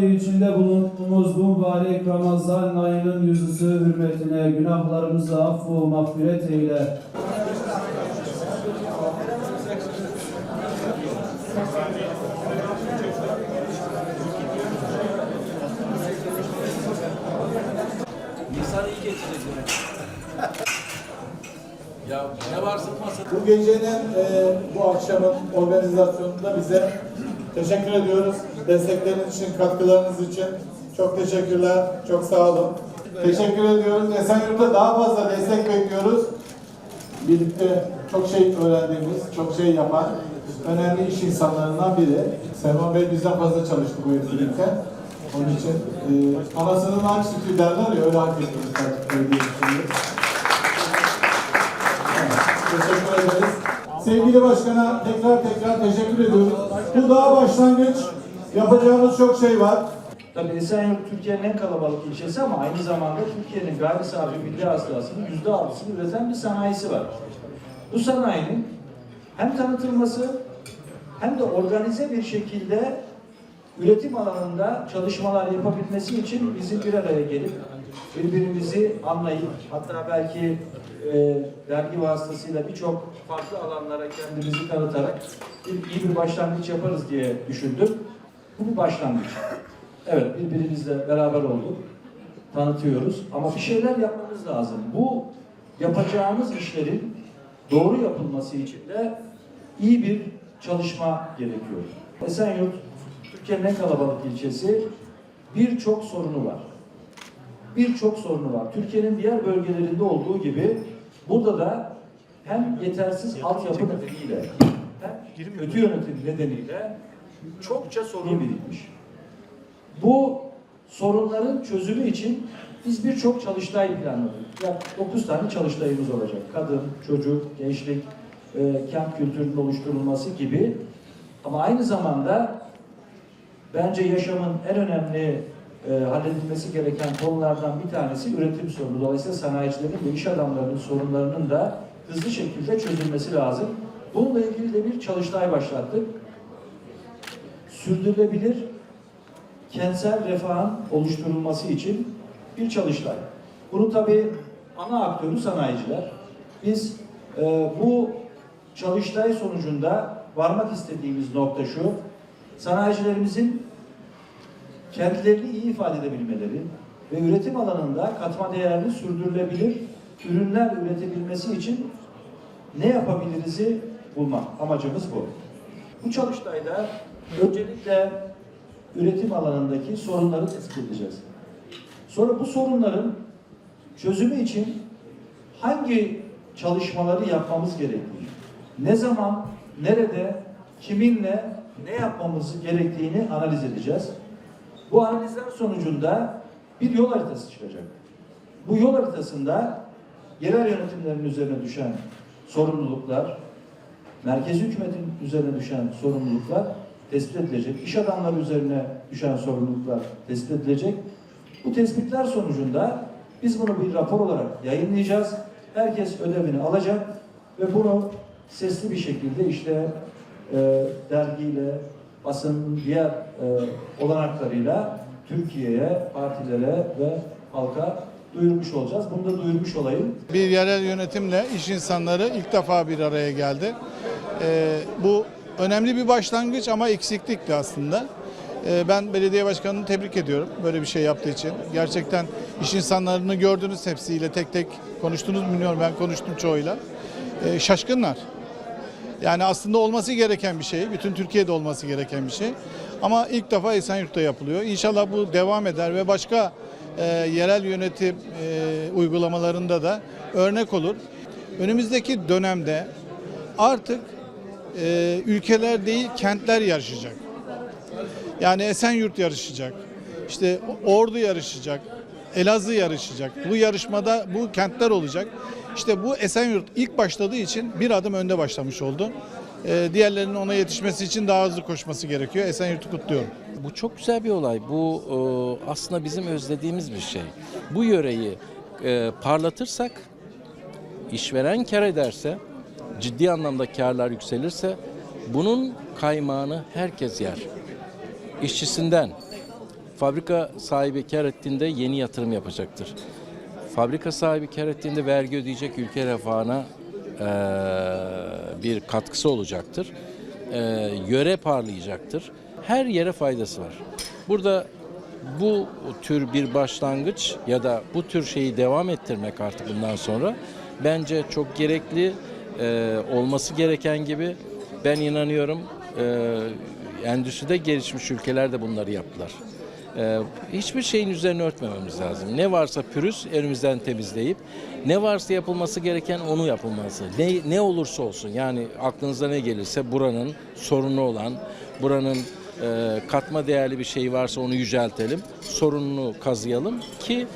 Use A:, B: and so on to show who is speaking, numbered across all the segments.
A: Rabbi içinde bulunduğumuz bu mübarek Ramazan ayının yüzüsü hürmetine günahlarımızı affu mağfiret eyle.
B: İnsan iyi geçecek ya ne varsın masada?
C: Bu gecenin e, bu akşamın organizasyonunda bize teşekkür ediyoruz. Destekleriniz için, katkılarınız için çok teşekkürler. Çok sağ olun. Teşekkür ediyoruz. Esenyurt'ta daha fazla destek bekliyoruz. Birlikte çok şey öğrendiğimiz, çok şey yapan önemli iş insanlarından biri. Selman Bey bizden fazla çalıştı bu etkinlikte. Onun için e, anasının aç sütü derler ya öyle hak Bey diye düşünüyoruz. Teşekkür ederiz. Sevgili Başkan'a tekrar tekrar teşekkür ediyoruz. Bu daha başlangıç. Yapacağımız çok şey var.
D: Tabii Esenyurt Türkiye'nin en kalabalık ilçesi ama aynı zamanda Türkiye'nin gayri safi milli hasılasının yüzde altısını üreten bir sanayisi var. Bu sanayinin hem tanıtılması hem de organize bir şekilde üretim alanında çalışmalar yapabilmesi için bizim bir araya gelip birbirimizi anlayıp hatta belki e, dergi vasıtasıyla birçok farklı alanlara kendimizi tanıtarak bir, iyi bir başlangıç yaparız diye düşündüm. Bu bir başlangıç. Evet, birbirimizle beraber olduk. Tanıtıyoruz. Ama bir şeyler yapmamız lazım. Bu yapacağımız işlerin doğru yapılması için de iyi bir çalışma gerekiyor. Esenyurt, Türkiye'nin en kalabalık ilçesi. Birçok sorunu var. Birçok sorunu var. Türkiye'nin diğer bölgelerinde olduğu gibi burada da hem yetersiz altyapı nedeniyle hem kötü yönetim nedeniyle çokça sorun birikmiş. Bu sorunların çözümü için biz birçok çalıştay planladık. Yaklaşık 9 tane çalıştayımız olacak. Kadın, çocuk, gençlik, e, kent kültürünün oluşturulması gibi. Ama aynı zamanda bence yaşamın en önemli e, halledilmesi gereken konulardan bir tanesi üretim sorunu. Dolayısıyla sanayicilerin ve iş adamlarının sorunlarının da hızlı şekilde çözülmesi lazım. Bununla ilgili de bir çalıştay başlattık. Sürdürülebilir kentsel refahın oluşturulması için bir çalıştay. Bunun tabii ana aktörü sanayiciler. Biz e, bu çalıştay sonucunda varmak istediğimiz nokta şu, sanayicilerimizin kendilerini iyi ifade edebilmeleri ve üretim alanında katma değerli sürdürülebilir ürünler üretebilmesi için ne yapabiliriz'i bulmak. Amacımız bu. Bu çalıştayda öncelikle üretim alanındaki sorunları tespit edeceğiz. Sonra bu sorunların çözümü için hangi çalışmaları yapmamız gerektiğini, ne zaman, nerede, kiminle ne yapmamız gerektiğini analiz edeceğiz. Bu analizler sonucunda bir yol haritası çıkacak. Bu yol haritasında yerel yönetimlerin üzerine düşen sorumluluklar, merkezi hükümetin üzerine düşen sorumluluklar tespit edilecek. İş adamları üzerine düşen sorumluluklar tespit edilecek. Bu tespitler sonucunda biz bunu bir rapor olarak yayınlayacağız. Herkes ödevini alacak Ve bunu sesli bir şekilde işte e, dergiyle, basın diğer e, olanaklarıyla Türkiye'ye, partilere ve halka duyurmuş olacağız. Bunu da duyurmuş olayım.
C: Bir yerel yönetimle iş insanları ilk defa bir araya geldi. Ee, bu önemli bir başlangıç ama eksiklikti aslında. Ee, ben belediye başkanını tebrik ediyorum böyle bir şey yaptığı için. Gerçekten iş insanlarını gördünüz hepsiyle tek tek konuştunuz bilmiyorum ben konuştum çoğuyla. Ee, şaşkınlar. Yani aslında olması gereken bir şey. Bütün Türkiye'de olması gereken bir şey. Ama ilk defa Esenyurt'ta yapılıyor. İnşallah bu devam eder ve başka e, yerel yönetim e, uygulamalarında da örnek olur. Önümüzdeki dönemde artık e, ülkeler değil kentler yarışacak. Yani Esenyurt yarışacak. İşte Ordu yarışacak. Elazığ yarışacak. Bu yarışmada bu kentler olacak. İşte bu Esenyurt ilk başladığı için bir adım önde başlamış oldu. Ee, diğerlerinin ona yetişmesi için daha hızlı koşması gerekiyor. Esenyurt'u kutluyorum.
B: Bu çok güzel bir olay. Bu e, aslında bizim özlediğimiz bir şey. Bu yöreyi e, parlatırsak, işveren kar ederse, ciddi anlamda karlar yükselirse, bunun kaymağını herkes yer. İşçisinden, fabrika sahibi kar ettiğinde yeni yatırım yapacaktır. Fabrika sahibi kar ettiğinde vergi ödeyecek ülke refahına eee, bir katkısı olacaktır. Eee, yöre parlayacaktır. Her yere faydası var. Burada bu tür bir başlangıç ya da bu tür şeyi devam ettirmek artık bundan sonra bence çok gerekli eee, olması gereken gibi ben inanıyorum eee endüstride gelişmiş ülkeler de bunları yaptılar. Ee, hiçbir şeyin üzerine örtmememiz lazım. Ne varsa pürüz elimizden temizleyip ne varsa yapılması gereken onu yapılması. Ne, ne olursa olsun yani aklınıza ne gelirse buranın sorunu olan, buranın e, katma değerli bir şey varsa onu yüceltelim. Sorununu kazıyalım ki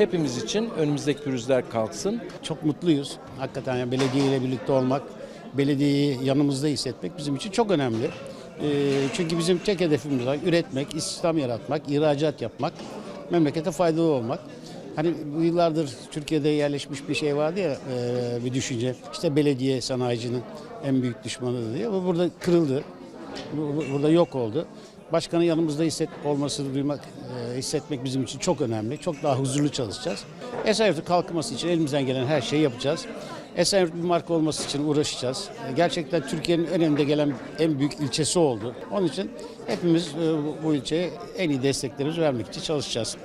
B: hepimiz için önümüzdeki pürüzler kalksın.
E: Çok mutluyuz. Hakikaten yani belediye ile birlikte olmak, belediyeyi yanımızda hissetmek bizim için çok önemli. Ee, çünkü bizim tek hedefimiz var üretmek, istihdam yaratmak, ihracat yapmak, memlekete faydalı olmak. Hani bu yıllardır Türkiye'de yerleşmiş bir şey vardı ya e, bir düşünce. İşte belediye sanayicinin en büyük düşmanıdır diye. Bu burada kırıldı. Bu- bu- Burada yok oldu. Başkanın yanımızda hisset, olmasını duymak, e, hissetmek bizim için çok önemli. Çok daha huzurlu çalışacağız. Esenyurt'un kalkınması için elimizden gelen her şeyi yapacağız. Esenyurt bir marka olması için uğraşacağız. E, Gerçekten Türkiye'nin önemli gelen en büyük ilçesi oldu. Onun için hepimiz e, bu ilçeye en iyi desteklerimizi vermek için çalışacağız.